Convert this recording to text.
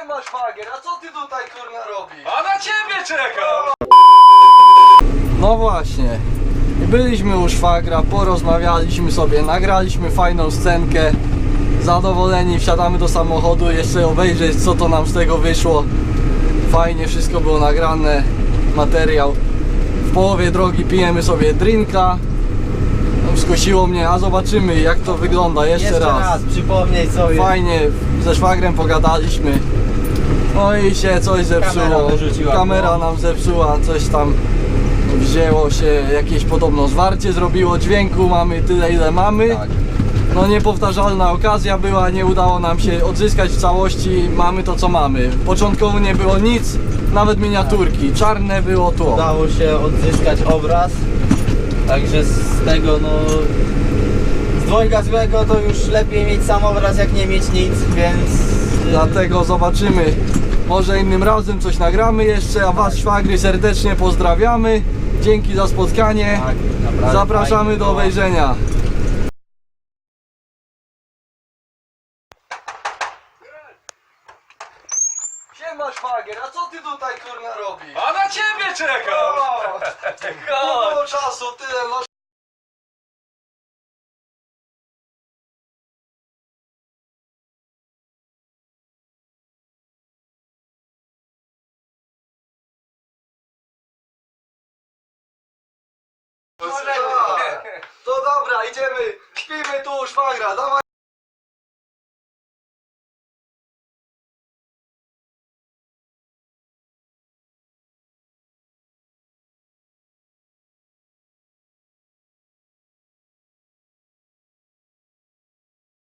Szwagier, a co ty tutaj kurna robisz? A na ciebie czekam! No właśnie. Byliśmy u szwagra, porozmawialiśmy sobie, nagraliśmy fajną scenkę. Zadowoleni, wsiadamy do samochodu, jeszcze obejrzeć co to nam z tego wyszło. Fajnie wszystko było nagrane, materiał. W połowie drogi pijemy sobie drinka. No, Skusiło mnie, a zobaczymy jak to wygląda jeszcze, raz. przypomnij sobie. Fajnie, ze szwagrem pogadaliśmy. No i się coś zepsuło. Kamera Kamera nam zepsuła, coś tam wzięło się, jakieś podobno zwarcie zrobiło dźwięku, mamy tyle ile mamy. Tak. No niepowtarzalna okazja była, nie udało nam się odzyskać w całości, mamy to co mamy. Początkowo nie było nic, nawet miniaturki, czarne było tło. Udało się odzyskać obraz. Także z tego no... Z dwojga złego to już lepiej mieć sam obraz jak nie mieć nic, więc... Dlatego zobaczymy. Może innym razem coś nagramy jeszcze, a Was szwagry serdecznie pozdrawiamy. Dzięki za spotkanie. Tak, Zapraszamy do obejrzenia. Siema szwagier, a co ty tutaj kurna robisz? A na ciebie czekam! Mało czasu, tyle no. To dobra, idziemy, śpimy tu szwagra, dawaj.